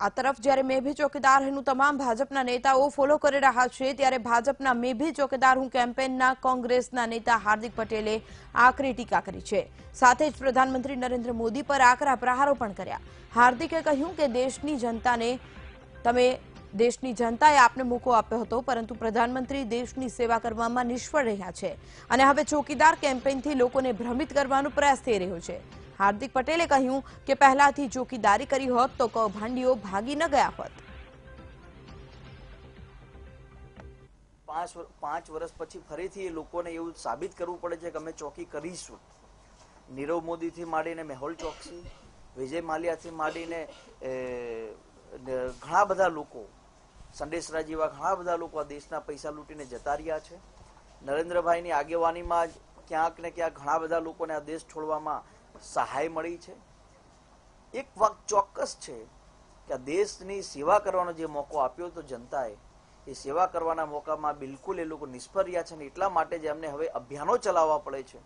આ તરફ જ્યારે મેભી ચોકીદાર હું તમામ ભાજપના નેતાઓ ફોલો કરી રહ્યા છે, ત્યારે ભાજપના મેભી ચોકીદાર હું કેમ્પેનના કોંગ્રેસના નેતા હાર્દિક પટેલે આકરી ટીકા કરી છે. સાથે જ પ્રધાનમંત્રી નરેન્દ્ર મોદી પર આકરા પ્રહારો પણ કર્યા. હાર્દિકે કહ્યું કે દેશની જનતાને, તમે દેશની જનતાએ આપને મોકો આપ્યો હતો, પરંતુ પ્રધાનમંત્રી દેશની સેવા કરવામાં નિષ્ફળ રહ્યા છે. અને હવે ચોકીદાર કેમ્પેનથી લોકોને ભ્રમિત કરવાનો પ્રયાસ થઈ રહ્યો છે. હાર્દિક પટેલે કહ્યું કે પહેલાથી ચોકીદારી કરી હોત તો કૌભાંડીઓ ભાગી ન ગયા હોત. પાંચ પાંચ વર્ષ પછી ફરીથી એ લોકોને એવું સાબિત કરવું પડે છે કે અમે ચોકી કરીશું. નીરવ મોદીથી માંડીને મેહુલ ચોકસી, વિજય માલ્યાથી માંડીને ઘણા બધા લોકો સંદેશરા જેવા ઘણા બધા લોકો આ દેશના પૈસા લૂંટીને જતા રહ્યા છે. નરેન્દ્રભાઈની આગેવાનીમાં જ ક્યાંક ને ક્યાંક ઘણા બધા લોકોને આ દેશ છોડવામાં સહાય મળી છે. એક વાત ચોક્કસ છે કે દેશની સેવા કરવાનો જે મોકો આપ્યો તો જનતાએ, એ સેવા કરવાના મોકામાં બિલકુલ એ લોકો નિષ્ફળ રહ્યા છે અને એટલા માટે જ એમને હવે અભિયાનો ચલાવવા પડે છે.